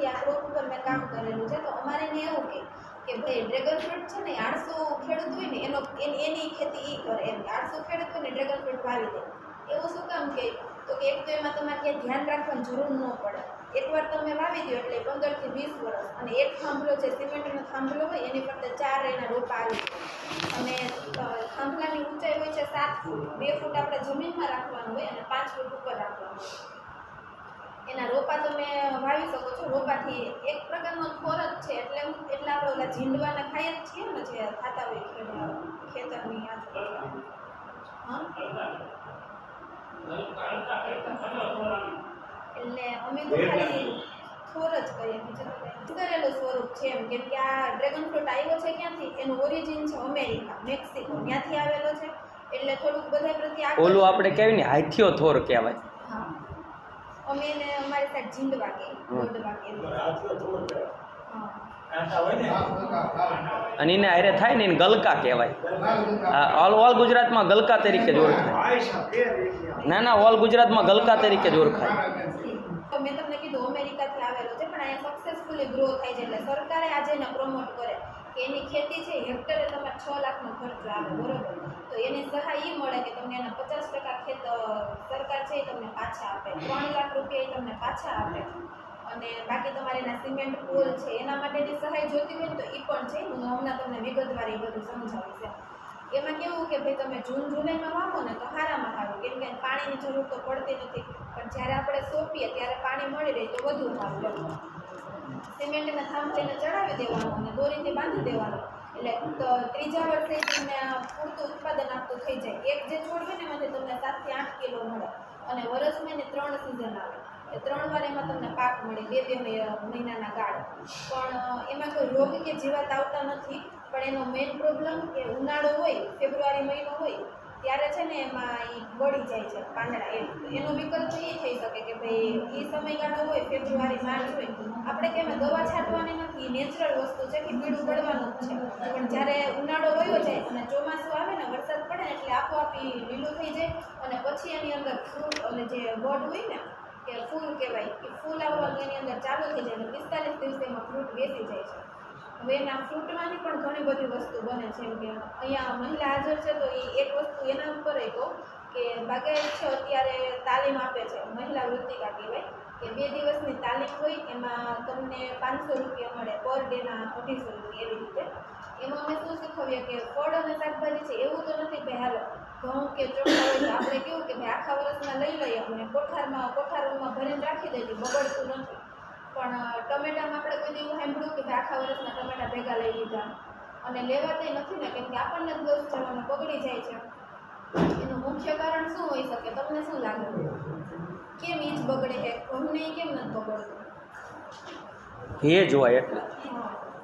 વર્ષથી આ ક્રોપ ઉપર મેં કામ કરેલું છે, તો અમારે ને એવું કે કે ભાઈ ડ્રેગન ફ્રૂટ છે ને આઠસો ખેડૂત હોય ને, એનો એની ખેતી એ કરે એમ. આઠસો ખેડૂત હોય ને ડ્રેગન ફ્રૂટ વાવી દે. એવું શું કામ કે, તો કે એક તો એમાં તમારે ક્યાંય ધ્યાન રાખવાની જરૂર ન પડે. એકવાર તમે વાવી દો એટલે પંદરથી વીસ વર્ષ. અને એક થાંભલો છે, સિમેન્ટનો થાંભલો હોય, એની પર ચાર એના રોપા આવી અને થાંભલાની ઊંચાઈ હોય છે સાત ફૂટ. બે ફૂટ આપણે જમીનમાં રાખવાનું હોય અને પાંચ ફૂટ ઉપર રાખવાનું એના રોપા તમે રોપાથી એક પ્રકારનો થોર જ છે એટલે હું એટલે આપણે ઓલા ઝીંડવાના ખાઈ જ છીએ ને જે ખાતા હોય ખેતરની એટલે અમે તો ખાલી થોર જ કહીએ બીજું તો સુધારેલું સ્વરૂપ છે એમ કેમ કે આ ડ્રેગન ફ્રૂટ આવ્યો છે ક્યાંથી? એનું ઓરિજિન છે અમેરિકા મેક્સિકો ત્યાંથી આવેલો છે. એટલે થોડુંક બધા પ્રત્યે ઓલું આપણે કહેવાય ને હાથીઓ થોર કહેવાય. હા. અમે એને અમારે સાઈડ જીંદ વાગે દોઢ વાગે. અને એને હારે થાય ને એને ગલકા કહેવાય. આ ઓલ ઓલ ગુજરાતમાં ગલકા તરીકે જ ઓળખાય. ના ના ઓલ ગુજરાતમાં ગલકા તરીકે જ ઓળખાય. મેં તમને કીધું અમેરિકાથી આવેલો છે પણ અહીંયા સક્સેસફુલી ગ્રો થાય છે એટલે સરકારે આજે એને પ્રમોટ કરે. કે એની ખેતી છે હેક્ટરે તમારે છ લાખનો ખર્ચો આવે, બરોબર? તો એની સહાય એ મળે કે તમને એના પચાસ ટકા ખેત સરકાર છે એ તમને પાછા આપે. ત્રણ લાખ રૂપિયા એ તમને પાછા આપે. અને બાકી તમારે એના સિમેન્ટ પુલ છે, એના માટેની સહાય જોતી હોય ને તો એ પણ છે. હું હમણાં તમને વિગતવાર એ બધું સમજાવીશ એમાં કેવું કે ભાઈ તમે જૂન, જુલાઈમાં વાવો ને તો સારામાં સારું કેમ કે પાણીની જરૂર તો પડતી નથી. પણ જ્યારે આપણે સોંપીએ, ત્યારે પાણી મળી રહે તો વધુ સારું. સિમેન્ટના થાંભલીને ચડાવી દેવાનું અને દોરીથી બાંધી દેવાનું. એટલે તો ત્રીજા વર્ષે તમને પૂરતું ઉત્પાદન આપતું થઈ જાય. એક જે છોડ હોય ને એમાંથી તમને સાતથી આઠ કિલો મળે. અને વર્ષમાં એને ત્રણ સિઝન આવે. એ ત્રણ વાર એમાં તમને પાક મળે, બે બે મહિ- મહિનાના ગાળ. પણ એમાં કોઈ રોગ કે જીવાત આવતા નથી. પણ એનો મેઇન પ્રોબ્લેમ કે ઉનાળો હોય, ફેબ્રુઆરી મહિનો હોય ત્યારે છે ને એમાં એ બળી જાય છે, પાંદડા. એમ એનો વિકલ્પ એ થઈ શકે કે ભાઈ એ સમયગાળો હોય ફેબ્રુઆરી માર્ચ હોય, આપણે કેમ દવા છાંટવાની નથી નેચરલ વસ્તુ છે કે પીળું પડવાનું છે. પણ જ્યારે ઉનાળો વયો જાય અને ચોમાસું આવે ને, વરસાદ પડે ને એટલે આપોઆપ લીલું થઈ જાય અને પછી એની અંદર ફ્રૂટ અને જે બડ હોય ને, કે ફૂલ કહેવાય, એ ફૂલ આવવાનું એની અંદર ચાલુ થઈ જાય અને પિસ્તાલીસ દિવસે એમાં ફ્રૂટ બેસી જાય છે. હવે એના ફ્રૂટમાંથી પણ ઘણી બધી વસ્તુ બને છે. એમ કે અહીંયા મહિલા હાજર છે તો એ એક વસ્તુ એના ઉપર કહું કે બાગાયત છે અત્યારે તાલીમ આપે છે, મહિલા વૃત્તિકા કહેવાય. કે બે દિવસની તાલીમ હોય એમાં તમને પાંચસો રૂપિયા મળે પર ડેના અઢીસો રૂપિયા એવી રીતે. એમાં અમે શું શીખવીએ કે ફળ અને શાકભાજી છે એવું તો નથી ભાઈ હાલો. ઘઉં કે ચોખા હોય આપણે કેવું કે ભાઈ આખા વર્ષના લઈ લઈએ અને કોઠારમાં, કોઠારોમાં ભરીને રાખી દેજો બગડતું નથી. પણ ટમેટામાં આપણે કોઈ એવું સાંભળ્યું કે આખા વર્ષના ટમેટા ભેગા લઈ લીધા. અને લેવાતા નથી ને કેમ કે આપણને જ દોષ જવાનું બગડી જાય છે. એનું મુખ્ય કારણ શું હોઈ શકે? તમને શું લાગે? કેમ ઈજ જ બગડે છે? ઘઉંને કેમ નથી બગડતું? ભેજ હોય એટલે.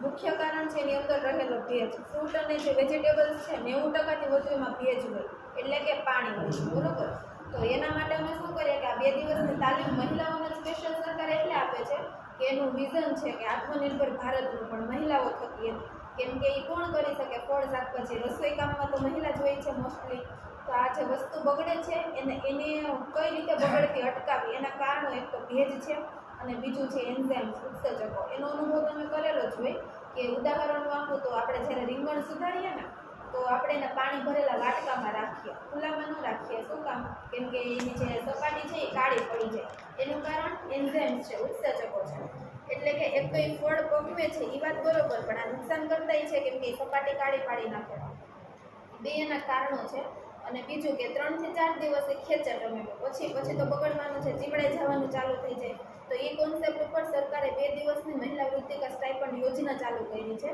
મુખ્ય કારણ છે એની અંદર રહેલો ભેજ. ફ્રૂટ અને જે વેજીટેબલ્સ છે નેવું ટકાથી વધુ એમાં ભેજ હોય. એટલે કે પાણી હોય બરોબર? તો એના માટે અમે શું કરીએ કે આ બે દિવસની તાલીમ મહિલાઓને સ્પેશિયલ સરકાર એટલે આપે છે કે એનું વિઝન છે કે આત્મનિર્ભર ભારતનું પણ મહિલાઓ થકી એમ. કેમ કે એ કોણ કરી શકે? ફળ, શાકભાજી, રસોઈ કામમાં તો મહિલા જ હોય છે મોસ્ટલી તો આ જે વસ્તુ બગડે છે, એને એને કઈ રીતે બગડતી અટકાવી? એના કારણો એક તો ભેજ છે અને બીજું છે એન્ઝાઇમ ઉત્સર્જકો. એનો અનુભવ તમે કરેલો જ હોય. કે ઉદાહરણ આપું તો આપણે જ્યારે રીંગણ સુધારીએ ને તો આપણે એને પાણી ભરેલા વાટકામાં રાખીએ. ખુલ્લામાં ન રાખીએ. શું કામ? કેમ કે એની જે સપાટી છે એ કાળી પડી જાય. એનું કારણ એન્ઝાઇમ્સ છે ઉત્સેચકો છે. એટલે કે એક તો એ ફળ પકવે છે એ વાત બરોબર, પણ આ નુકસાન કરતા છે કેમ કે એ સપાટી કાળી પાડી નાખે. બે એના કારણો છે. અને બીજું કે ત્રણથી ચાર દિવસે ખેંચે ટમેટો પછી પછી તો બગડવાનું છે. ચીવડાઈ જવાનું ચાલુ થઈ જાય. તો એ કોન્સેપ્ટ ઉપર સરકારે બે દિવસની મહિલા વૃત્તિકા સ્ટાઇપન્ડ યોજના ચાલુ કરી છે.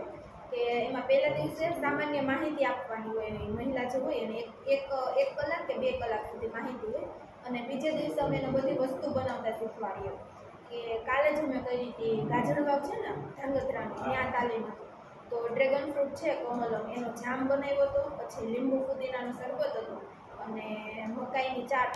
કે એમાં પહેલા દિવસે સામાન્ય માહિતી આપવાની હોય એ મહિલા જે હોય એને એક એક કલાક કે બે કલાક સુધી માહિતી હોય. અને બીજે દિવસે અમે એને બધી વસ્તુ બનાવતા શીખવાડીએ. કે કાલે જ અમે કરી હતી ગાજરવાવ છે ને, ધાંગધ્રાની, ત્યાં તાલીમ તો ડ્રેગન ફ્રૂટ છે કમલમ, એનો જામ બનાવ્યો હતો, પછી લીંબુ ફુદીનાનું શરબત હતું. અને મકાઈની ચાટ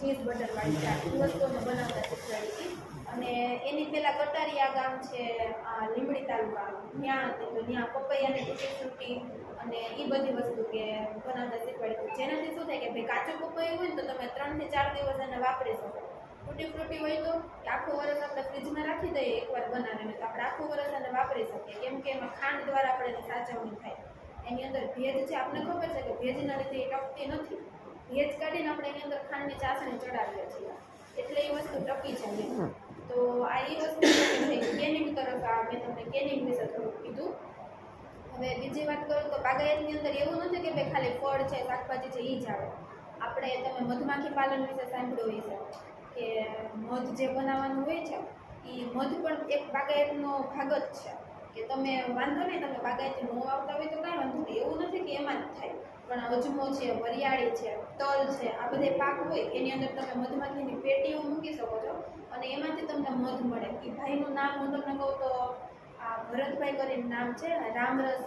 ચીઝ બટરવાળી ચાટ. એ વસ્તુ અમે બનાવતા શીખવાડી હતી. અને એની પહેલાં કટારીયા ગામ છે, આ લીંબડી તાલુકાનું ત્યાં હતી તો ત્યાં પપૈયાની ટૂંકી ફ્રૂટી અને એ બધી વસ્તુ કે બનાવતા શીખવાડી હતી. જેનાથી શું થાય કે ભાઈ કાચું પપૈયું હોય ને તો તમે ત્રણથી ચાર દિવસ એને વાપરી શકો. તૂટી ફ્રૂટી હોય તો આખું વરસ આપણે ફ્રીજમાં રાખી દઈએ એકવાર બનાવીને તો આપણે આખું વરસ એને વાપરી શકીએ. કેમ કે એમાં ખાંડ દ્વારા આપણે સાચવણી થાય. એની અંદર ભેજ છે આપણને ખબર છે કે ભેજના લીધે એ ટકતી નથી. ભેજ કાઢીને આપણે એની અંદર ખાંડની ચાસણી ચડાવીએ છીએ. એટલે એ વસ્તુ ટકી છે તો આ એ વસ્તુ કેનિંગ તરફ આ મેં તમને કેનિંગ વિશે થોડુંક કીધું. હવે બીજી વાત કરું તો બાગાયતની અંદર એવું નથી કે ભાઈ ખાલી ફળ છે, શાકભાજી છે એ જ આવે. આપણે તમે મધમાખી પાલન વિશે સાંભળ્યું છે કે મધ જે બનાવવાનું હોય છે એ મધ પણ એક બાગાયતનો ભાગ જ છે. કે તમે વાંધો નહીં તમે બાગાયતી ન આવતા હોય તો કાંઈ વાંધો નહીં. એવું નથી કે એમાં જ થાય. પણ અજમો છે, વરિયાળી છે, તલ છે, આ બધે પાક હોય, એની અંદર તમે મધમાખીની પેટીઓ મૂકી શકો છો અને એમાંથી તમને મધ મળે. એ ભાઈનું નામ હું તમને કહું તો, આ ભરતભાઈ કરીને નામ છે, રામરસ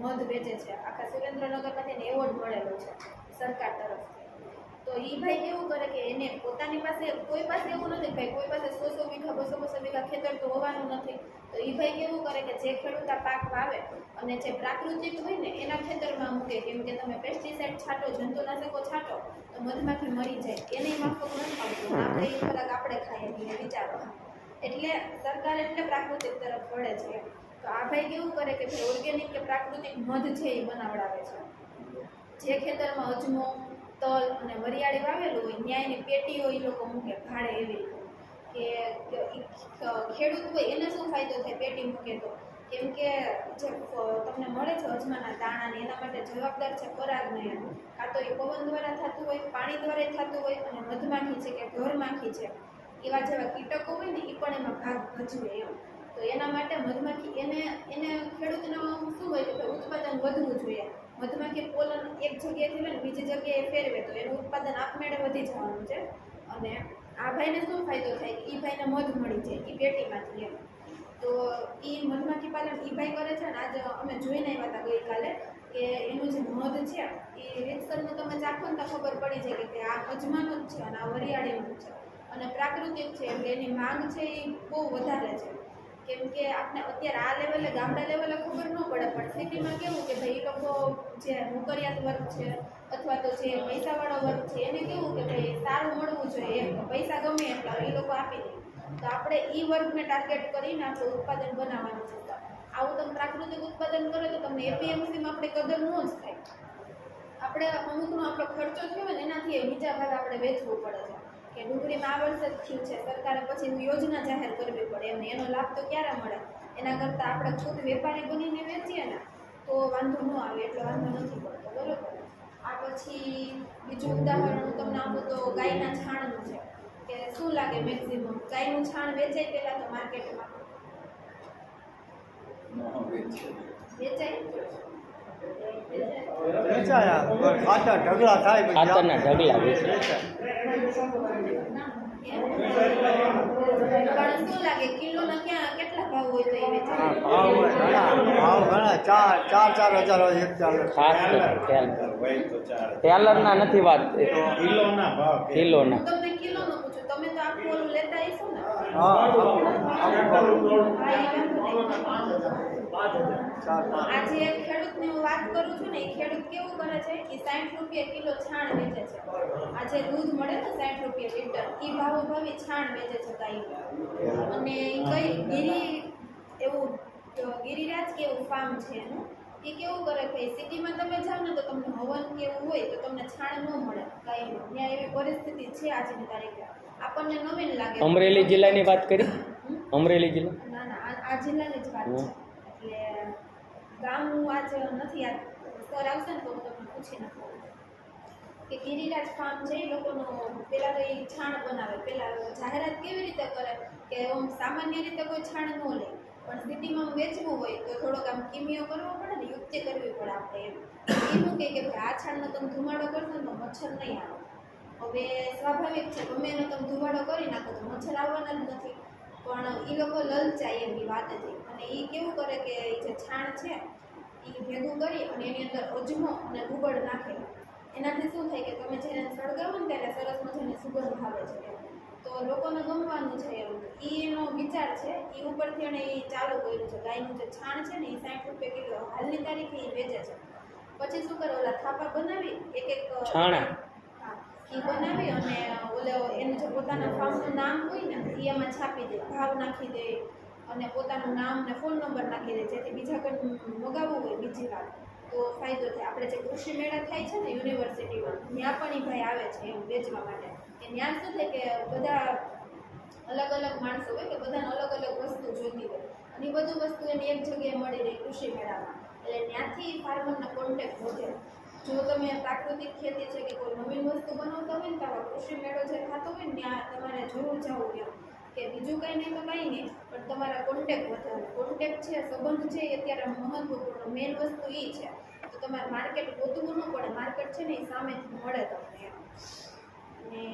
મધ વેચે છે. આખા સુરેન્દ્રનગરમાંથી એને એવોર્ડ મળેલો છે સરકાર તરફથી. તો એ ભાઈ કેવું કરે કે એને પોતાની પાસે, કોઈ પાસે એવું નથી ભાઈ, કોઈ પાસે સો સો વીઘા, બસો બસો વીઘા ખેતર તો હોવાનું નથી. તો એ ભાઈ કેવું કરે કે જે ખેડૂત આ પાક વાવે અને જે પ્રાકૃતિક હોય ને, એના ખેતરમાં મૂકે. કેમ કે તમે પેસ્ટિસાઇડ છાંટો, જંતુનાશકો છાંટો, તો મધમાખી મરી જાય. એને માફક નથી આવતું આપણે એ ખોરાક આપણે ખાઈએ છીએ વિચારો એટલે સરકાર એટલે પ્રાકૃતિક તરફ વળે છે. તો આ ભાઈ કેવું કરે કે ભાઈ ઓર્ગેનિક કે પ્રાકૃતિક મધ છે એ બનાવડાવે છે. જે ખેતરમાં અજમો તલ અને વરિયાળી વાવેલું હોય, ન્યાયની પેટીઓ એ લોકો મૂકે ભાડે એવી કે ખેડૂત હોય એને શું ફાયદો થાય પેટી મૂકે તો? કેમ કે જે તમને મળે છે અજમાના દાણાને, એના માટે જવાબદાર છે પરાગને એમ. કાં તો એ પવન દ્વારા થતું હોય, પાણી દ્વારા થતું હોય અને મધમાખી છે કે ઢોરમાખી છે, એવા જેવા કીટકો હોય ને એ પણ એમાં ભાગ ભજવે એમ. તો એના માટે મધમાખી, એને એને ખેડૂતનો શું હોય કે ઉત્પાદન વધવું જોઈએ. મધમાખી પોલન એક જગ્યાએથી લઈને બીજી જગ્યાએ ફેરવે, તો એનું ઉત્પાદન આપમેળે વધી જવાનું છે. અને આ ભાઈને શું ફાયદો થાય? કે એ ભાઈને મધ મળી જાય એ પેટીમાંથી એમ. તો એ મધમાખી પાલન એ ભાઈ કરે છે ને, આજે અમે જોઈને આવ્યા હતા ગઈકાલે કે એનું જે મધ છે એ રીતસરનું તમે ચાખો ને તો ખબર પડી જાય કે આ અજમાનું જ છે અને આ વરિયાળીનું છે. અને પ્રાકૃતિક છે, એટલે એની માંગ છે એ બહુ વધારે છે. કેમ કે આપણે અત્યારે આ લેવલે ગામડા લેવલે ખબર ન પડે, પણ સિટીમાં કેવું કે ભાઈ એ લોકો જે નોકરિયાત વર્ગ છે અથવા તો જે પૈસાવાળો વર્ગ છે, એને કેવું કે ભાઈ સારું મળવું જોઈએ, એમ પૈસા ગમે એટલા એ લોકો આપી દે. તો આપણે એ વર્ગને ટાર્ગેટ કરીને આપણે ઉત્પાદન બનાવવાનું છે. આવું તમે પ્રાકૃતિક ઉત્પાદન કરો તો તમને એપીએમસીમાં આપણે કદર ન જ થાય. આપણે અમુકનો આપણો ખર્ચો થયો ને, એનાથી બીજા ભાગ આપણે વેચવું પડે છે. કે ડુંગળીમાં આ વર્ષે જ થયું છે. સરકારે પછી યોજના જાહેર કરવી પડે એમને એનો લાભ તો ક્યારે મળે? એના કરતાં આપણે ખુદ વેપારી બનીને વેચીએ ને તો વાંધો ન આવે એટલો વાંધો નથી પડતો બરાબર? આ પછી બીજું ઉદાહરણ હું તમને આપું તો ગાયના છાણનું છે. કે શું લાગે મેક્સિમમ ગાયનું છાણ વેચાય પહેલાં તો માર્કેટમાં વેચાય? વેચાયા પણ ખાતર ઢગલા થાય પછી ખાતરના ઢગલા વેચે. પણ શું લાગે કિલોના ક્યાં કેટલા ભાવ હોય તો એ હા, વેચાય ભાવ હોય ઘણા ભાવ ઘણા ચાર ચાર ચાર હજાર હોય એક ચાર ખાસ કરીને ટેલ- ટેલરના નથી વાત એ કિલોના ભાવ કિલોના હું આજે એક ખેડૂતની હું વાત કરું છું ને એ ખેડૂત કેવું કરે છે? કે સાઠ રૂપિયા કિલો છાણ વેચે છે. આજે દૂધ મળે ને સાઠ રૂપિયા લીટર એ ભાવો ભાવે છાણ વેચે છે ગાયનું અને કઈ ગીરી એવું ગિરિરાજ કે એવું ફાર્મ છે એનું એ કેવું કરે કે સિટીમાં તમે જાઓ ને તો તમને હવન કે એવું હોય તો તમને છાણ ન મળે ગાયનું. ત્યાં એવી પરિસ્થિતિ છે આજની તારીખે. આપણને નવીન લાગે. અમરેલી જિલ્લાની વાત કરી? અમરેલી જિલ્લા? ના ના આ- આ જિલ્લાની જ વાત છે. ગામ હું આજ નથી આ સર આવશે ને તો હું તમને પૂછી નાખું કે ગિરિરાજ ફાર્મ છે એ લોકોનો પહેલાં તો એ છાણ બનાવે. પહેલાં જાહેરાત કેવી રીતે કરે? કે આમ સામાન્ય રીતે કોઈ છાણ ન લે, પણ સિટીમાં વેચવું હોય તો થોડોક આમ કિમિયો કરવો પડે ને યુક્તિ કરવી પડે આપણે એમ. એ કહે કે ભાઈ, આ છાણનો તમે ધુમાડો કરશો ને તો મચ્છર નહીં આવે. હવે સ્વાભાવિક છે, ગમે એનો તમે ધુમાડો કરી નાખો તો મચ્છર આવવાના જ નથી. એ લોકો લલચાય એમની હતી અને એ કેવું કરે કે એ જે છાણ છે એ ભેગું કરી અને એની અંદર અજમો અને ગુગળ નાખે. એનાથી શું થાય કે તમે જેને સળગાવો ને ત્યારે સરસ મજાની સુગંધ આવે છે તો લોકોને ગમવાનું છે એમ. એ એનો વિચાર છે એ ઉપરથી એણે એ ચાલુ કર્યું છે. ગાયનું જે છાણ છે ને એ સાઠ રૂપિયા કિલો હાલની તારીખે એ વેચે છે. પછી શું કરે, ઓલા થાપા બનાવી એક એક છાણા? એ બનાવી અને ઓલે એનું જે પોતાના ફાર્મનું નામ હોય ને એ એમાં છાપી દે, ભાવ નાખી દે અને પોતાનું નામ ને ફોન નંબર નાખી દે, જેથી બીજા કોઈ મગાવવું હોય બીજી વાર, તો ફાયદો થાય. આપણે જે કૃષિ મેળા થાય છે ને યુનિવર્સિટીમાં, ત્યાં પણ એ ભાઈ આવે છે એમ વેચવા માટે. કે ત્યાં શું થાય કે બધા અલગ અલગ માણસો હોય કે બધાને અલગ અલગ વસ્તુ જોઈતી હોય. અને એ બધું વસ્તુ એને એક જગ્યાએ મળી રહે કૃષિ મેળામાં. એટલે ત્યાંથી ફાર્મરનો કોન્ટેક્ટ વધે. જો તમે પ્રાકૃતિક ખેતી છે કે કોઈ નવીન વસ્તુ બનાવતા હોય ને તો કૃષિ મેળો જે થતો હોય ને, ત્યાં તમારે જરૂર જવું એમ. કે બીજું કંઈ નહીં તો કંઈ નહીં, પણ તમારા કોન્ટેક વધારે. કોન્ટેક છે, સંબંધ છે, એ અત્યારે મહત્વપૂર્ણ. મેઇન વસ્તુ એ છે. તો તમારે માર્કેટ ગોતવું ન પડે. માર્કેટ છે ને, એ સામેથી મળે તમને અને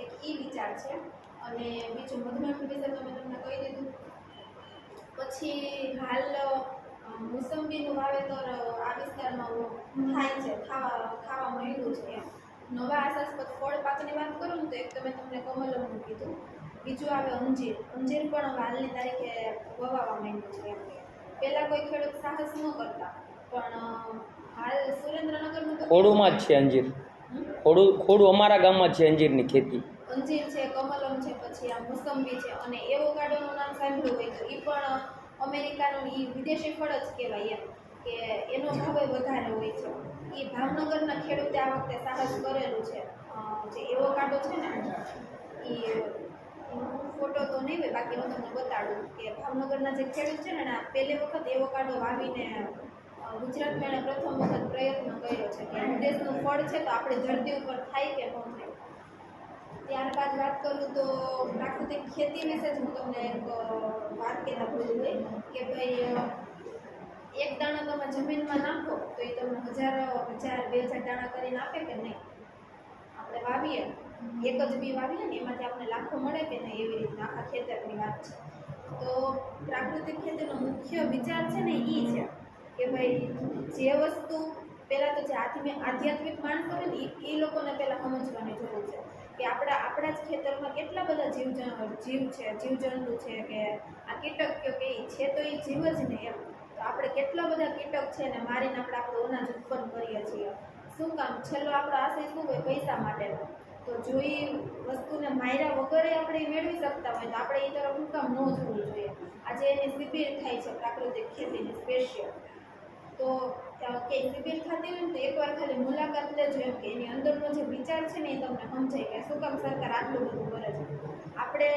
એક એ વિચાર છે. અને બીજું મધમાખી વિશે તમે તમને કહી દીધું. પછી હાલ મોસંબીનું વાવેતર આ વિસ્તારમાં થાય છે ખાવા ખાવા મળ્યું છે એમ. નવા આશાસ્પદ ફળ પાકની વાત કરું ને તો એક તમે તમને કમલમનું કીધું. બીજું આવે અંજીર. અંજીર પણ હાલની તારીખે વવાવા માંડ્યું છે એમ. પહેલાં કોઈ ખેડૂત સાહસ ન કરતા પણ હાલ સુરેન્દ્રનગરમાં તો ખોડુમાં જ છે અંજીર? ખોડું ખોડું અમારા ગામમાં છે અંજીરની ખેતી. અંજીર છે કમલમ છે પછી આ મોસંબી છે અને એવોકાડોનું નામ સાંભળ્યું હોય તો એ પણ અમેરિકાનું એ વિદેશી ફળ જ કહેવાય એમ, કે એનો ભાવ વધારે હોય છે. એ ભાવનગરના ખેડૂતે આ વખતે સાહસ કરેલું છે. જે જે એવોકાડો છે ને એ ફોટો તો નહીં હોય બાકી હું તમને બતાડું કે ભાવનગરના જે ખેડૂત છે ને આ પહેલી વખત એવોકાડો વાવીને ગુજરાતમાં એણે પ્રથમ વખત પ્રયત્ન કર્યો છે કે દેશનું ફળ છે તો આપણે ધરતી ઉપર થાય કે ન થાય. ત્યારબાદ વાત કરું તો પ્રાકૃતિક ખેતી વિશે જ હું તમને એક વાત કહેતા ભૂલી ગઈ કે ભાઈ એક દાણો તમે જમીનમાં નાખો તો એ તમને હજારો, હજાર, બે હજાર દાણા કરીને આપે કે નહીં? આપણે વાવીએ. એક જ બી વાવીએ ને એમાંથી આપણને લાખો મળે કે નહીં એવી રીતના આખા ખેતરની વાત છે. તો પ્રાકૃતિક ખેતીનો મુખ્ય વિચાર છે ને એ છે કે ભાઈ, જે વસ્તુ પહેલાં તો જે આધ્યાત્મિક માણસો હોય ને એ લોકોને પહેલાં સમજવાની જરૂર છે. કે આપણા આપણા જ ખેતરમાં કેટલા બધા જીવ જીવ છે, જીવજંતુ છે કે આ કીટક કે એ છે તો એ જીવ જ ને એમ. તો આપણે કેટલા બધા કીટક છે ને મારીને આપણે આપણું અનાજ ઉત્પન્ન કરીએ છીએ. શું કામ? છેલ્લો આપણો આશય શું હોય? પૈસા માટેનો. તો જો એ વસ્તુને માર્યા વગરે આપણે મેળવી શકતા હોય તો આપણે એ તરફ શું કામ ન જોવું જોઈએ. આજે એની શિબિર થાય છે પ્રાકૃતિક ખેતીની સ્પેશિયલ તો કે શિબિર થતી હોય તો એકવાર ખાલી મુલાકાત લેજો એમ કે એની અંદરનો જે વિચાર છે ને એ તમને સમજાય કે શું કામ સરકાર આટલું બધું કરે છે. આપણે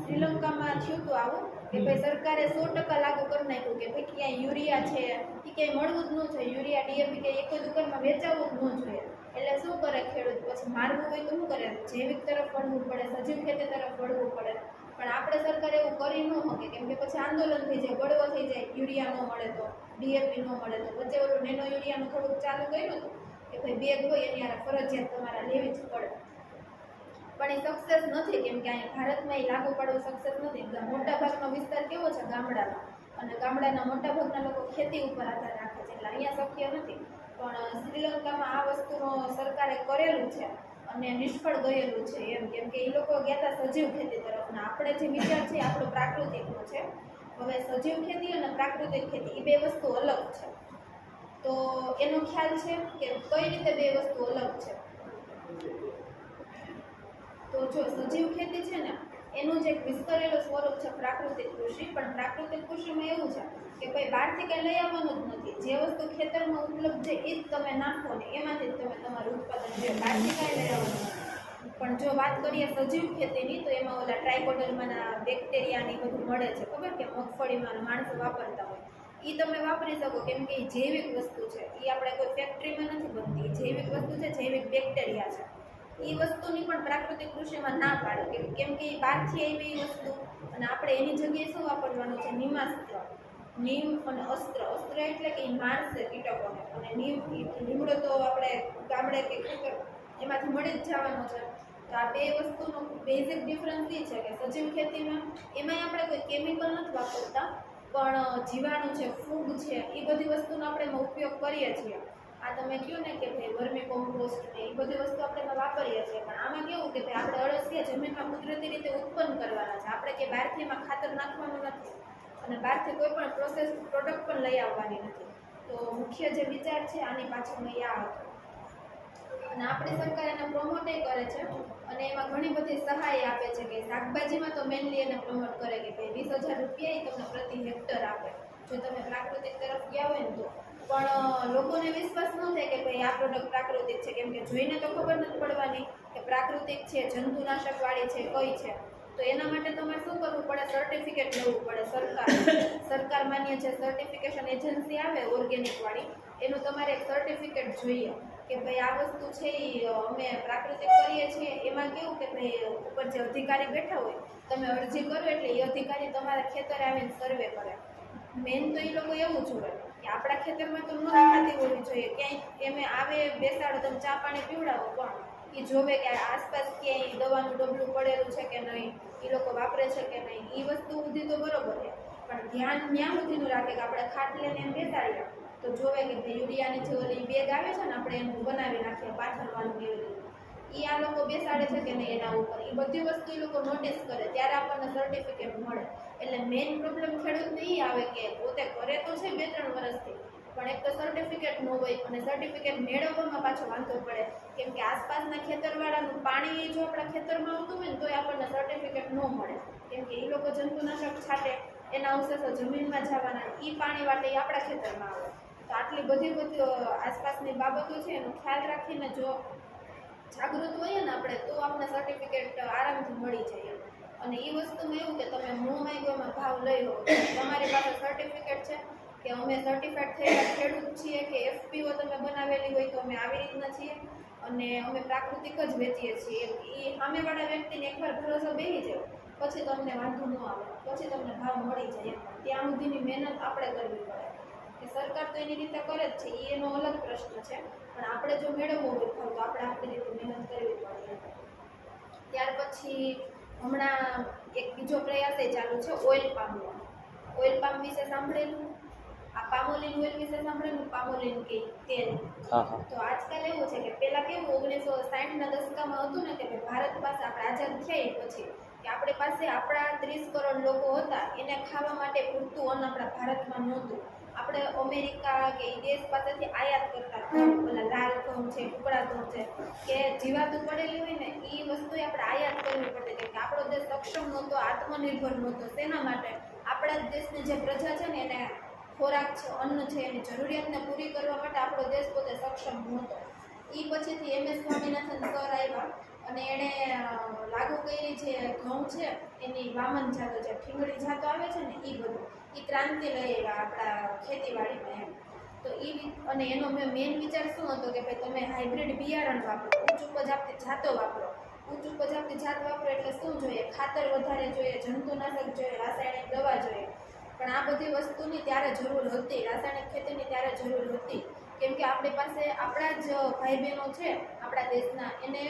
શ્રીલંકામાં થયું હતું આવું કે ભાઈ સરકારે સો ટકા લાગુ કરી નાખ્યું કે ભાઈ ક્યાંય યુરિયા છે એ ક્યાંય મળવું જ ન જોઈએ. યુરિયા, ડીએપી કે એક જ દુકાનમાં વેચાવવું જ ન જોઈએ. એટલે શું કરે ખેડૂત? પછી મારવું હોય તો શું કરે? જૈવિક તરફ વળવું પડે, સજીવ ખેતી તરફ વળવું પડે. પણ આપણે સરકારે એવું કરી ન શકે. કેમ કે પછી આંદોલન થઈ જાય બળવો થઈ જાય, યુરિયા ન મળે તો, ડીએપી ન મળે તો. વચ્ચે ઓલું નેનો યુરિયાનું થોડુંક ચાલુ કર્યું હતું કે ભાઈ બેગ હોય એની આ ફરજિયાત તમારે લેવી જ પડે. પણ એ સક્સેસ નથી. કેમ કે અહીંયા ભારતમાં એ લાગુ પાડવું સક્સેસ નથી. મોટા ભાગનો વિસ્તાર કેવો છે? ગામડાનો. અને ગામડાના મોટા ભાગના લોકો ખેતી ઉપર આધાર રાખે છે. એટલે અહીંયા શક્ય નથી. પણ શ્રીલંકામાં આ વસ્તુનો સરકારે કરેલું છે. અને નિષ્ફળ ગયેલું છે એમ, કેમ કે એ લોકો ગયા હતા સજીવ ખેતી તરફ અને આપણે જે વિચાર છે આપણો પ્રાકૃતિકનો છે. હવે સજીવ ખેતી અને પ્રાકૃતિક ખેતી એ બે વસ્તુ અલગ છે. તો એનો ખ્યાલ છે કે કઈ રીતે બે વસ્તુ અલગ છે? તો જો સજીવ ખેતી છે ને, એનું જે એક વિસ્તરેલું સ્વરૂપ છે પ્રાકૃતિક કૃષિ, પણ પ્રાકૃતિક કૃષિમાં એવું છે કે ભાઈ બહારથી કંઈ લઈ આવવાનું જ નથી. જે વસ્તુ ખેતરમાં ઉપલબ્ધ છે, એ જ તમે નાખો ને એમાંથી જ તમે તમારું ઉત્પાદન છે બહારથી કાંઈ લઈ આવવાનું પણ જો વાત કરીએ સજીવ ખેતીની, તો એમાં ઓલા ટ્રાયકોડલમાંના બેક્ટેરિયાની બધું મળે છે. ખબર કે મગફળીમાં માણસો વાપરતા હોય. એ તમે વાપરી શકો, કેમ કે એ જૈવિક વસ્તુ છે. એ આપણે કોઈ ફેક્ટરીમાં નથી બનતી. જૈવિક વસ્તુ છે, જૈવિક બેક્ટેરિયા છે. એ વસ્તુની પણ પ્રાકૃતિક કૃષિમાં ના પાડે. કેમ કે એ બહારથી આવી એ વસ્તુ, અને આપણે એની જગ્યાએ શું વાપરવાનું છે? નિમાસ્ત્ર નીમ અને અસ્ત્ર અસ્ત્ર એટલે કે એ મારશે કીટકોને. અને નીમ લીમડો તો આપણે ગામડે કે ખેતર એમાંથી મળી જ જવાનો છે. તો આ બે વસ્તુનો બેઝિક ડિફરન્સ એ છે કે સજીવ ખેતીમાં એમાંય આપણે કોઈ કેમિકલ નથી વાપરતા, પણ જીવાણુ છે, ફૂગ છે એ બધી વસ્તુનો આપણે ઉપયોગ કરીએ છીએ. આ તમે કહ્યું ને કે ભાઈ વર્મી કોમ્પોસ્ટ ને એ બધી વસ્તુ આપણે વાપરીએ છીએ. પણ આમાં કેવું કે ભાઈ આપણે અળસિયા જમીનમાં કુદરતી રીતે ઉત્પન્ન કરવાના છે. આપણે કે બહારથી એમાં ખાતર નાખવાનું નથી. અને બહારથી કોઈ પણ પ્રોસેસ પ્રોડક્ટ પણ લઈ આવવાની નથી. તો મુખ્ય જે વિચાર છે, આની પાછળનો મેં આ હતો અને આપણી સરકાર એને પ્રમોટે કરે છે અને એમાં ઘણી બધી સહાય આપે છે કે શાકભાજીમાં તો મેનલી એને પ્રમોટ કરે કે ભાઈ વીસ હજાર રૂપિયા તમને પ્રતિ હેક્ટર આપે. જો તમે પ્રાકૃતિક તરફ ગયા હોય ને તો. પણ લોકોને વિશ્વાસ ન થાય કે ભાઈ આ પ્રોડક્ટ પ્રાકૃતિક છે. કેમ કે જોઈને તો ખબર નથી પડવાની કે પ્રાકૃતિક છે જંતુનાશકવાળી છે, કઈ છે. તો એના માટે તમારે શું કરવું પડે? સર્ટિફિકેટ લેવું પડે સરકાર. સરકાર માન્ય જે સર્ટિફિકેશન એજન્સી આવે ઓર્ગેનિક વાળી એનું તમારે એક સર્ટિફિકેટ જોઈએ કે ભાઈ આ વસ્તુ છે એ અમે પ્રાકૃતિક કરીએ છીએ. એમાં કેવું કે ભાઈ ઉપર જે અધિકારી બેઠા હોય તમે અરજી કરો એટલે એ અધિકારી તમારા ખેતરે આવીને સર્વે કરે. મેન તો એ લોકો એવું જોવે કે આપણા ખેતરમાં તો ન દેખાતી હોવી જોઈએ. ક્યાંય એમે આવે બેસાડો તમે ચા પાણી પીવડાવો પણ એ જોવે કે આસપાસ ક્યાંય દવાનું ડબલું પડેલું છે કે નહીં. એ લોકો વાપરે છે કે નહીં એ વસ્તુ સુધી તો બરોબર છે, પણ ધ્યાન ત્યાં સુધીનું રાખે કે આપણે ખાટ લઈને એમ બેસાડીએ તો જોવે કે ભાઈ યુરિયાની જે ઓલી બેગ આવે છે ને આપણે એનું બનાવી નાખીએ પાછળવાનું કેવી રીતે. એ આ લોકો બેસાડે છે કે નહીં એના ઉપર એ બધી વસ્તુ એ લોકો નોટિસ કરે, ત્યારે આપણને સર્ટિફિકેટ મળે. એટલે મેઇન પ્રોબ્લેમ ખેડૂતને એ આવે કે પોતે કરે તો છે બે ત્રણ વર્ષથી પણ એક તો સર્ટિફિકેટ ન હોય અને સર્ટિફિકેટ મેળવવામાં પાછો વાંધો પડે. કેમ કે આસપાસના ખેતરવાળાનું પાણી જો આપણા ખેતરમાં આવતું હોય ને તોય આપણને સર્ટિફિકેટ ન મળે. કેમ કે એ લોકો જંતુનાશક છાંટે, એના અવશેષો જમીનમાં જવાના એ પાણી વાટે આપણા ખેતરમાં આવે. તો આટલી બધી બધી આસપાસની બાબતો છે, એનો ખ્યાલ રાખીને જો જાગૃત હોઈએ ને આપણે, તો આપણને સર્ટિફિકેટ આરામથી મળી જાય. અને એ વસ્તુમાં એવું કે તમે મોં માગ્યોમાં ભાવ લઈ લો તમારી પાસે સર્ટિફિકેટ છે કે અમે સર્ટિફાઈડ થયેલા ખેડૂત છીએ કે એફપીઓ તમે બનાવેલી હોય તો અમે આવી રીતના છીએ અને અમે પ્રાકૃતિક જ વેચીએ છીએ. એ સામેવાળા વ્યક્તિને એકવાર ભરોસો બેસી જાય, પછી તમને વાંધો ન આવે, પછી તમને ભાવ મળી જાય ત્યાં સુધીની મહેનત આપણે કરવી પડે. કે સરકાર તો એની રીતે કરે જ છે એ એનો અલગ પ્રશ્ન છે. પણ આપણે જો મેળવવો હોય ભાવ તો આપણે આપણી રીતે મહેનત કરવી પડે. ત્યાર પછી હમણાં એક બીજો પ્રયાસ એ ચાલુ છે, ઓઇલ પામનો ઓઇલ પામ વિશે સાંભળેલું? આ પામોલિન ઓઇલ વિશે સાંભળેલું? પામોલિન કે તેલ. તો આજકાલ એવું છે કે પહેલા કેવું ઓગણીસો સાઠના દશકામાં હતું ને કે ભારત પાસે આપણે આઝાદ થયા પછી કે આપણી પાસે આપણા ત્રીસ કરોડ લોકો હતા એને ખાવા માટે પૂરતું અન્ન આપણા ભારતમાં નહોતું. આપણે અમેરિકા કે એ દેશ પાસેથી આયાત કરતા ઓલા લાલ ઘઉં છે ટુકડા ઘઉં છે કે જીવાતું પડેલી હોય ને એ વસ્તુ આપણે આયાત કરવી પડતી છે કે આપણો દેશ સક્ષમ નહોતો આત્મનિર્ભર નહોતો. તેના માટે? આપણા દેશની જે પ્રજા છે ને એને ખોરાક છે, અન્ન છે, એની જરૂરિયાતને પૂરી કરવા માટે આપણો દેશ પોતે સક્ષમ નહોતો એ પછીથી એમ. એસ. સ્વામિનાથન સર આવ્યા અને એણે લાગુ કરી જે ઘઉં છે, એની વામન જાતો જે ઠીંગળી જાતો આવે છે ને એ બધું. એ ક્રાંતિ લઈ આવ્યા આપણા ખેતીવાડીમાં એમ. તો એ અને એનો મેં મેઇન વિચાર શું હતો કે ભાઈ તમે હાઇબ્રિડ બિયારણ વાપરો, ઉચ્ચ ઉપજ આપતી જાતો વાપરો. ઉચ્ચ ઉપજ આપતી જાત વાપરો એટલે શું જોઈએ? ખાતર વધારે જોઈએ, જંતુનાશક જોઈએ, રાસાયણિક દવા જોઈએ. પણ આ બધી વસ્તુની ત્યારે જરૂર હતી, રાસાયણિક ખેતીની ત્યારે જરૂર હતી. કેમ કે આપણી પાસે આપણા જ ભાઈ બહેનો છે, આપણા દેશના, એને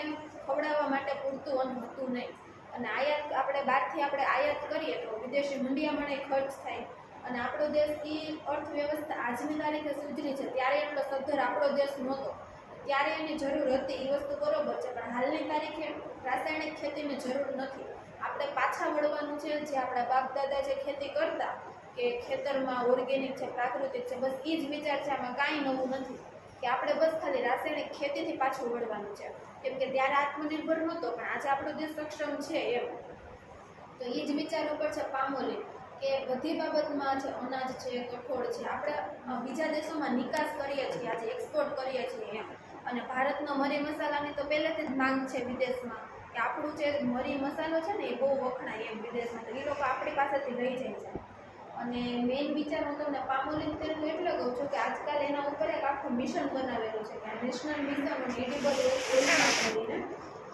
ખવડાવવા માટે પૂરતું અન્ન હતું નહીં. અને આયાત આપણે બહારથી આપણે આયાત કરીએ તો વિદેશી મંડિયામણે ખર્ચ થાય. અને આપણો દેશ એ અર્થવ્યવસ્થા આજની તારીખે સુધરી છે, ત્યારે એટલો સદ્ધર આપણો દેશ નહોતો. ત્યારે એની જરૂર હતી એ વસ્તુ બરોબર છે, પણ હાલની તારીખે રાસાયણિક ખેતીની જરૂર નથી. આપણે પાછા વળવાનું છે, જે આપણા બાપ દાદા જે ખેતી કરતા કે ખેતરમાં ઓર્ગેનિક છે, પ્રાકૃતિક છે, બસ એ જ વિચાર છે, આમાં કાંઈ નવું નથી. કે આપણે બસ ખાલી રાસાયણિક ખેતીથી પાછું વળવાનું છે. કેમ કે ત્યારે આત્મનિર્ભર નહોતો, પણ આજે આપણો દેશ સક્ષમ છે એમ. તો એ જ વિચાર ઉપર છે પામોલી, કે બધી બાબતમાં છે અનાજ છે, કઠોળ છે, આપણે બીજા દેશોમાં નિકાસ કરીએ છીએ, આજે એક્સપોર્ટ કરીએ છીએ એમ. અને ભારતનો મરી મસાલાની તો પહેલેથી જ માંગ છે વિદેશમાં, કે આપણું જે મરી મસાલો છે ને, એ બહુ વખણાય એમ વિદેશમાં. તો એ લોકો આપણી પાસેથી લઈ જાય છે. અને મેઇન વિચાર હું તમને પામોલિન તેલનું એટલે કહું છું કે આજકાલ એના ઉપર એક આખું મિશન બનાવેલું છે કે નેશનલ મિશન એડિબલ કરીને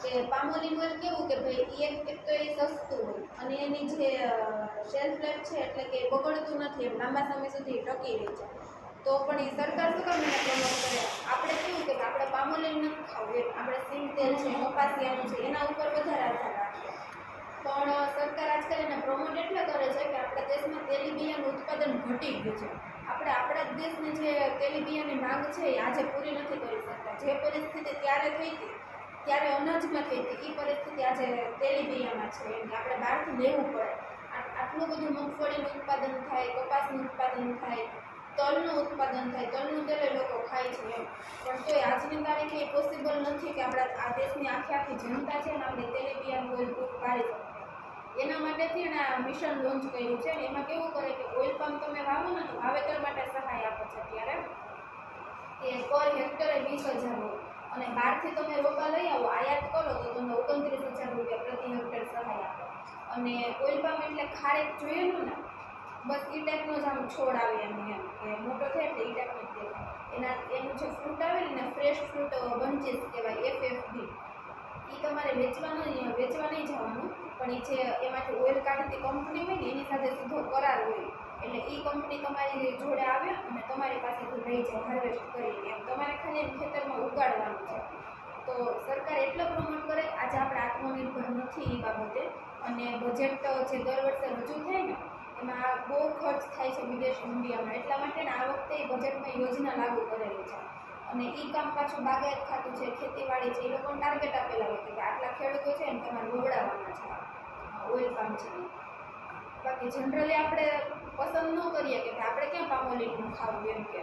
કે પામોલિન ઓઇલ કેવું કે ભાઈ એક એક તો એ સસ્તું હોય અને એની જે શેલ્ફ લાઈફ છે એટલે કે બગડતું નથી, એમ લાંબા સમય સુધી ટકી રહે છે. તો પણ એ સરકાર શું કામ એને પ્રમોટ કરે? આપણે કેવું કે આપણે પામોલિન નથી ખાવું આપણે સિંગ તેલ છે, કપાસિયાનું છે, એના ઉપર વધારે આધાર રાખીએ પણ સરકાર આજકાલ એને પ્રમોટ એટલે કરે છે કે આપણા દેશમાં તેલીબિયાનું ઉત્પાદન ઘટી ગયું છે. આપણે આપણા દેશની જે તેલીબિયાની માંગ છે એ આજે પૂરી નથી કરી શકતા. જે પરિસ્થિતિ ત્યારે થઈ હતી, ત્યારે અનાજમાં થઈ હતી એ પરિસ્થિતિ આજે તેલીબિયામાં છે. કે આપણે બહારથી લેવું પડે. આટલું બધું મગફળીનું ઉત્પાદન થાય, કપાસનું ઉત્પાદન થાય, તલનું ઉત્પાદન થાય, તલનું તેલ લોકો ખાય છે એમ. પણ તો આજની તારીખે એ પોસિબલ નથી કે આપણા આ દેશની આખી આખી જનતા છે ને આપણે તેલીબિયાનું કોઈ પાડી શકીએ એના માટેથી એને આ મિશન લોન્ચ કર્યું છે ને એમાં કેવું કરે કે ઓઇલ પામ તમે વાવો ને તો વાવેતર માટે સહાય આપે છે અત્યારે. એ પર હેક્ટરે વીસ હજાર અને બહારથી તમે રોપા લઈ આવો, આયાત કરો તો તમને ઓગણત્રીસ હજાર રૂપિયા પ્રતિ હેક્ટર સહાય આપે. અને ઓઇલ પામ એટલે ખારેક જોયેલું ને બસ એ ટાઈપનો જ આમ છોડ આવે એમ એમ કે મોટો થાય એટલે એ ટાઈપનો જ એના, એનું જે ફ્રૂટ આવે ને ફ્રેશ ફ્રૂટ બંચીસ કહેવાય એફ એફ બી એ તમારે વેચવા વેચવા નહીં જવાનું. પણ એ જે એમાંથી ઓઇલ કાઢતી કંપની હોય ને, એની સાથે સીધો કરાર હોય. એટલે એ કંપની તમારી જોડે આવે અને તમારી પાસેથી લઈ જાય હાર્વેસ્ટ કરીને. એમ તમારે ખાલી ખેતરમાં ઉગાડવાનું છે. તો સરકાર એટલો પ્રમોટ કરે કે આજે આપણે આત્મનિર્ભર નથી એ બાબતે. અને બજેટ જે દર વર્ષે રજૂ થાય ને, એમાં બહુ ખર્ચ થાય છે વિદેશ ઇન્ડિયામાં એટલા માટે આ વખતે બજેટમાં યોજના લાગુ કરેલી છે. અને એ કામ પાછું બાગાયત ખાતું છે, ખેતીવાડી છે એ લોકોને ટાર્ગેટ આપેલા હોય કે આટલા ખેડૂતો છે ને, તમારે ઓઇલ પામ બાકી જનરલી આપણે પસંદ ન કરીએ કે આપણે ક્યાં પામોલીનું ખાવું એમ કે.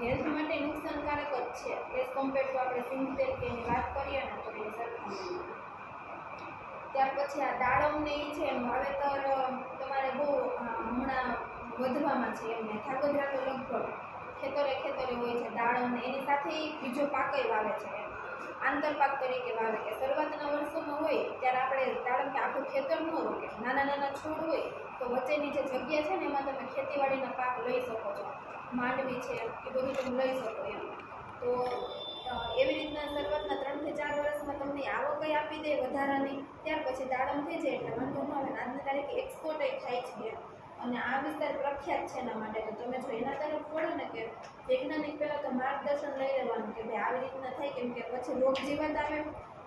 હેલ્થ માટે નુકસાનકારક જ છે. એઝ કમ્પેર ટુ આપણે સિંગ તેલ કે એની વાત કરીએ ને તો એની સરખામણીમાં ત્યાર પછી આ દાડમને એ છે એનું વાવેતર તમારે બહુ હમણાં વધવામાં છે એમને ધાગોધરા તો લગભગ ખેતરે ખેતરે હોય છે દાડમને. એની સાથે બીજો પાકય વાવે છે. આંતરપાક તરીકે વાવે કે શરૂઆતના વર્ષોમાં હોય, ત્યારે આપણે દાડમ કે આખું ખેતર ન રોકે નાના નાના છોડ હોય, તો વચ્ચેની જે જગ્યા છે ને એમાં તમે ખેતીવાડીના પાક લઈ શકો છો. માંડવી છે, એ બધું તમે લઈ શકો એમ. તો એવી રીતના શરૂઆતના ત્રણથી ચાર વર્ષમાં તમને આવક આપી દે વધારાની, ત્યાર પછી દાડમ થઈ જાય એટલે વાંધો ન આવે. આજની તારીખે એક્સપોર્ટ થાય છે. અને આ વિસ્તાર પ્રખ્યાત છે એના માટે તો તમે જો એના તરફ વળો ને કે વૈજ્ઞાનિક પહેલાં તો માર્ગદર્શન લઈ લેવાનું કે ભાઈ આવી રીતના થાય કેમ કે પછી રોગ જીવત આવે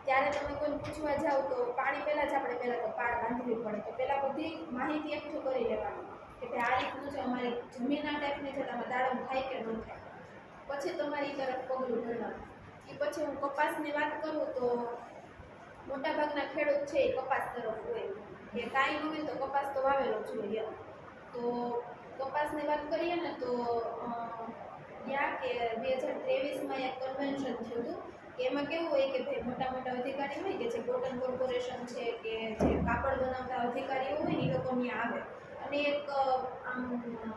ત્યારે તમે કોઈ પૂછવા જાઓ તો પાણી પહેલાં જ આપણે પહેલાં તો પાળ બાંધવી પડે. તો પહેલાં બધી માહિતી એકઠું કરી લેવાની કે ભાઈ આ રીતનું છે, અમારી જમીન આ ટાઈપની છે તમે દાડમ થાય કે ન થાય. પછી તમારી તરફ પગલું ભરવાનું. એ પછી હું કપાસની વાત કરું તો મોટાભાગના ખેડૂત છે એ કપાસ તરફ હોય. કે કાંઈ ન હોય તો કપાસ તો વાવેલો જ હોય એમ. તો કપાસની વાત કરીએ ને તો ત્યાં કે બે હજાર ત્રેવીસમાં એક કન્વેન્શન થયું હતું, કે એમાં કેવું હોય કે ભાઈ મોટા મોટા અધિકારી હોય કે જે કોટન કોર્પોરેશન છે કે જે કાપડ બનાવતા અધિકારીઓ હોય ને એ લોકો ત્યાં આવે. અને એક આમ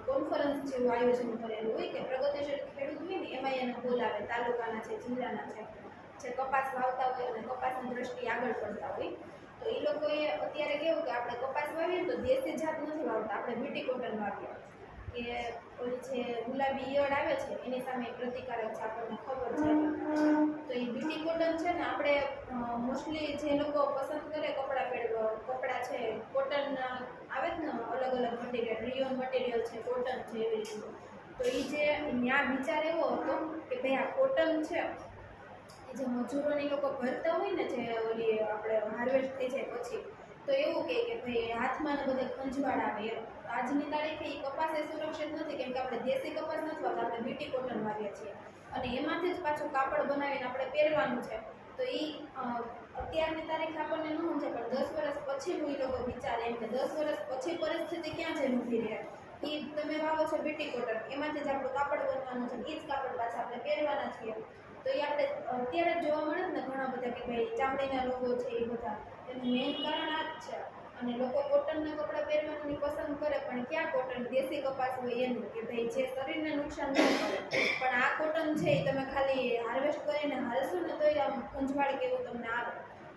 કોન્ફરન્સ જેવું આયોજન કરેલું હોય કે પ્રગતિશીલ ખેડૂત હોય ને એમાં એને બોલાવે, તાલુકાના છે, જિલ્લાના છે, જે કપાસ વાવતા હોય અને કપાસની દ્રષ્ટિ આગળ પડતા હોય. તો એ લોકોએ અત્યારે કેવું કે આપણે કપાસ વાવીએ તો દેશી જાત નથી વાવતા, આપણે બ્યુટી કોટન વાવીએ. કે ઓલી જે ગુલાબી ઈયળ આવે છે, એની સામે પ્રતિકારક છે, આપણને ખબર છે. તો એ બ્યુટી કોટન છે ને આપણે મોસ્ટલી જે લોકો પસંદ કરે કપડાં પહેરવા કપડાં છે કોટન આવે જ ને, અલગ અલગ મટીરિયલ રિયોન મટીરિયલ છે કોટન છે એવી રીતે. તો એ જે ત્યાં વિચાર એવો હતો કે ભાઈ આ કોટન છે જે મજૂરોને લોકો ભરતા હોય ને જે ઓલી આપણે હાર્વેસ્ટ થઈ જાય પછી, તો એવું કહે કે ભાઈ હાથમાં ને બધા ખંજવાળ આવે એમ. આજની તારીખે એ કપાસ એ સુરક્ષિત નથી, કેમ કે આપણે દેશી કપાસ નથી વાવતા, આપણે બીટી કોટન વાવીએ છીએ. અને એમાંથી જ પાછું કાપડ બનાવીને આપણે પહેરવાનું છે. તો એ અત્યારની તારીખ આપણને ન સમજે પણ દસ વર્ષ પછીનું એ લોકો વિચારે એમ કે દસ વર્ષ પછી પરિસ્થિતિ ક્યાં છે ઊભી રહે. એ તમે વાવો છો બીટી કોટન એમાંથી જ આપણું કાપડ બનવાનું છે એ જ કાપડ પાછા આપણે પહેરવાના છીએ. તો એ આપણે અત્યારે જોવા મળે ને ઘણા બધા કે ભાઈ ચામડીના રોગો છે એ બધા. એનું મેઇન કારણ આ જ છે. અને લોકો કોટનના કપડાં પહેરવાનું પસંદ કરે, પણ ક્યાં કોટન? દેશી કપાસ હોય એનું, કે ભાઈ જે શરીરને નુકસાન ન કરે. પણ આ કોટન છે એ તમે ખાલી હાર્વેસ્ટ કરીને હાલશો ને તો આમ ખંજવાળ કેવું તમને આવે.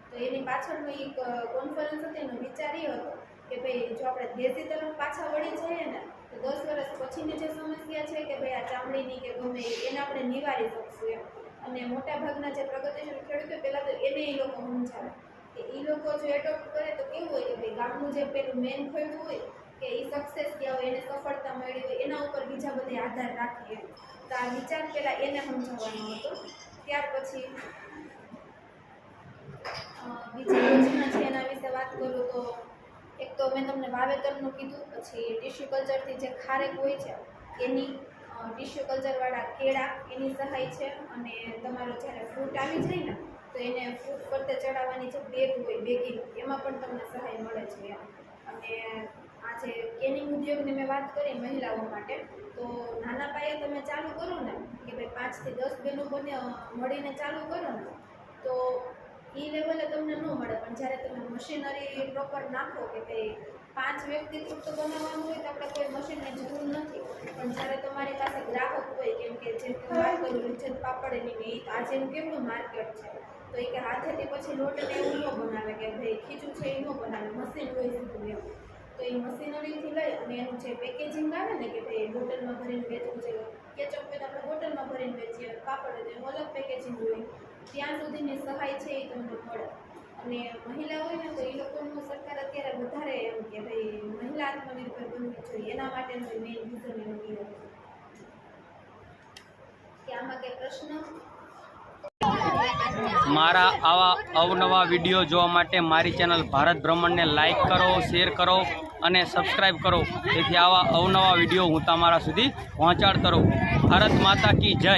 તો એની પાછળનો એક કોન્ફરન્સ હતી એનો વિચાર એ હતો કે ભાઈ જો આપણે દેશી તરફ પાછા વળી જઈએ ને, તો દસ વર્ષ પછીની જે સમસ્યા છે કે ભાઈ આ ચામડીની કે ગમે એને આપણે નિવારી શકશું એમ. અને મોટા ભાગના જે પ્રગતિશીલ ખેડૂતો પહેલાં તો એને એ લોકો સમજાવે. કે એ લોકો જો એડોપ્ટ કરે તો કેવું હોય કે ભાઈ ગામનું જે પેલું મેન ખેડૂત હોય કે એ સક્સેસ ગયા હોય, એને સફળતા મળી હોય, એના ઉપર બીજા બધે આધાર રાખે એમ. તો આ વિચાર પહેલાં એને સમજાવવાનો હતો. ત્યાર પછી બીજી યોજના છે એના વિશે વાત કરું તો એક તો મેં તમને વાવેતરનું કીધું, પછી ટિશ્યુ કલ્ચરથી જે ખારેક હોય છે, એની ટિશ્યુ કલ્ચરવાળા કેળા એની સહાય છે અને તમારો જ્યારે ફ્રૂટ આવી જાય ને, તો એને ફ્રૂટ ફરતે ચડાવવાની જે બેગ હોય બેગિંગ એમાં પણ તમને સહાય મળે છે. અને આ જે કેનિંગ ઉદ્યોગની મેં વાત કરી મહિલાઓ માટે, તો નાના પાયે તમે ચાલુ કરો ને, કે ભાઈ પાંચથી દસ બહેનો બને મળીને ચાલુ કરો ને, તો એ લેવલે તમને ન મળે. પણ જ્યારે તમે મશીનરી પ્રોપર નાખો કે ભાઈ પાંચ વ્યક્તિ પૂરતું બનાવવાનું હોય તો આપણે કોઈ મશીનની જરૂર નથી. પણ જ્યારે ગ્રાહક હોય, કેમ કે કે વાત કરું રુચિત પાપડની ને એ આજે એનું કેમનું માર્કેટ છે? તો એ કે હાથેથી પછી લોટને એવું ન બનાવે કે ભાઈ ખીચું છે એ ન બનાવે, મશીન હોય સીધું એવું તો એ મશીનરીથી લઈ અને એનું જે પેકેજિંગ આવે ને કે ભાઈ બોટલમાં ભરીને વેચવું છે કેચઅપ હોય તો આપણે બોટલમાં ભરીને વેચીએ, પાપડ હોય તો અલગ પેકેજિંગ હોય. ત્યાં સુધીની સહાય છે એ તમને મળે. અને મહિલા હોય ને તો એ લોકોનું સરકાર અત્યારે વધારે એમ કે ભાઈ મહિલા આત્મનિર્ભર બનવી જોઈએ. એના માટેનું મેઇન રીઝન એનું એ હતું. કે આમાં કંઈ પ્રશ્ન મારા આવા અવનવા વીડિયો જોવા માટે મારી ચેનલ ભારત ભ્રમણને લાઈક કરો શેર કરો અને સબસ્ક્રાઈબ કરો. જેથી આવા અવનવા વીડિયો હું તમારા સુધી પહોંચાડતો રહું. ભારત માતા કી જય.